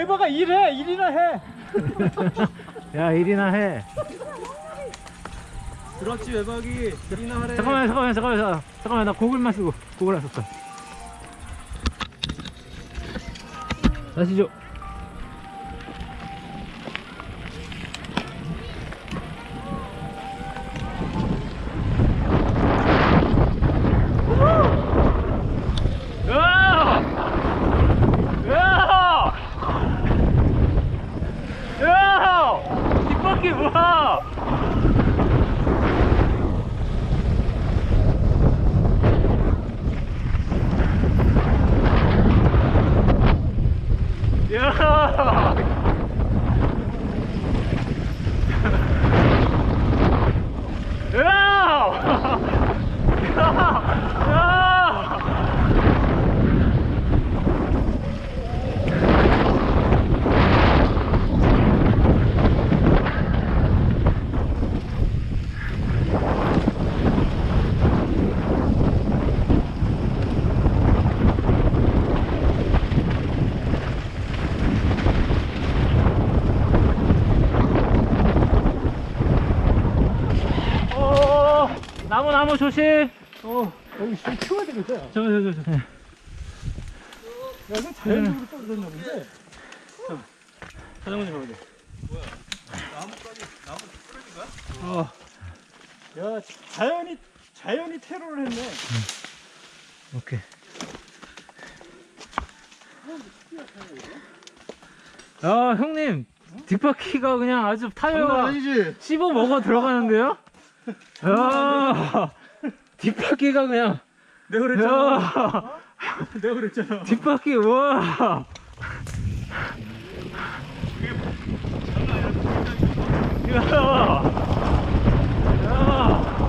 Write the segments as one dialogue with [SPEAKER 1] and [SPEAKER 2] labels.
[SPEAKER 1] 에바가 일해 일이나 해.
[SPEAKER 2] 야 일이나 해.
[SPEAKER 1] 그렇지 에바기 일이나 하래.
[SPEAKER 2] 잠깐만 잠깐만 잠깐만 잠깐만, 잠깐만 나 고글만 쓰고 고글 안 썼다. 다시 줘 으아! 으아! 뒷바퀴 뭐야? 야! 야! 야! 어, 나무 나무 조심.
[SPEAKER 1] 어 여기 좀 키워야 되겠다 야
[SPEAKER 2] 저 저 저 저.
[SPEAKER 1] 이건 자연적으로 떨어졌나 본데
[SPEAKER 2] 사장님 좀 보세요.
[SPEAKER 1] 어. 야 자연이 자연이 테러를 했네
[SPEAKER 2] 오케이. 아 형님 뒷바퀴가 그냥 아주 타이어가
[SPEAKER 1] 아니지
[SPEAKER 2] 씹어 먹어 들어가는데요? 야 뒷바퀴가 그냥
[SPEAKER 1] 내가
[SPEAKER 2] 야
[SPEAKER 1] 내가 그랬잖아
[SPEAKER 2] 뒷바퀴 와. 야. 야.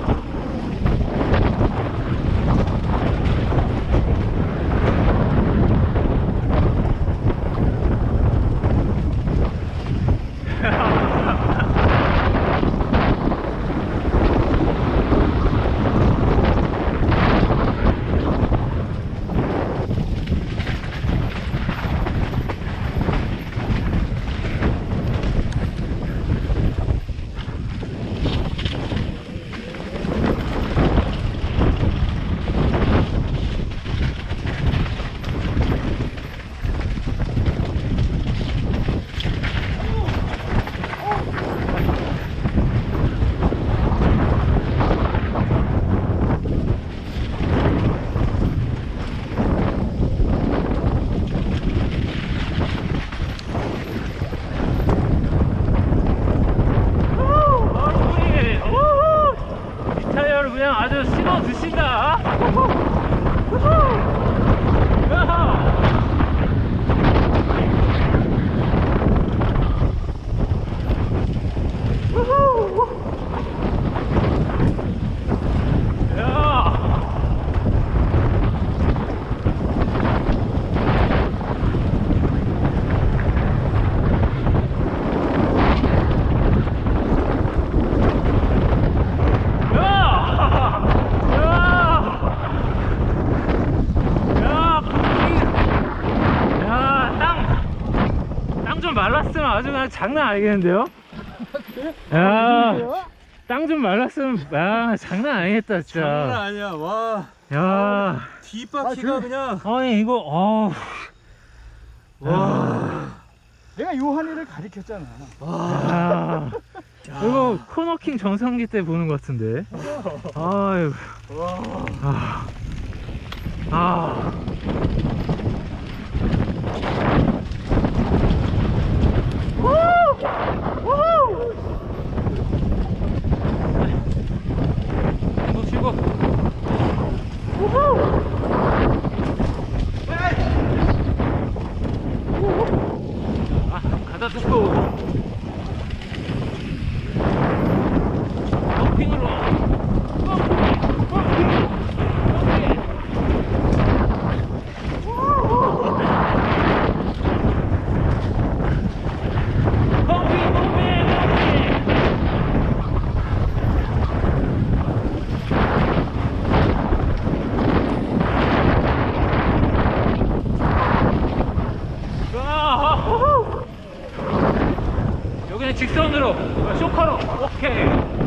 [SPEAKER 2] 아, 형님. 우후. 이 타이어를 그냥 아주 씹어 드신다. 우후. 야하. 우후. 야. 야! 야! 야, 거기. 야, 땅. 땅 좀 말랐으면 아주 그냥 장난 아니겠는데요? 야, 땅 좀 말랐으면, 야, 장난 아니겠다,
[SPEAKER 1] 장난
[SPEAKER 2] 진짜.
[SPEAKER 1] 아니야 와
[SPEAKER 2] 야,
[SPEAKER 1] 뒷바퀴가
[SPEAKER 2] 아,
[SPEAKER 1] 그냥
[SPEAKER 2] 아니, 이거, 어우.
[SPEAKER 1] 와 내가 요한이를 가리켰잖아
[SPEAKER 2] 야. 이거 코너킹 정상기 때 보는 것 같은데. 아유. 아. 아. 아, 가다 직선으로 쇼커로. 오케이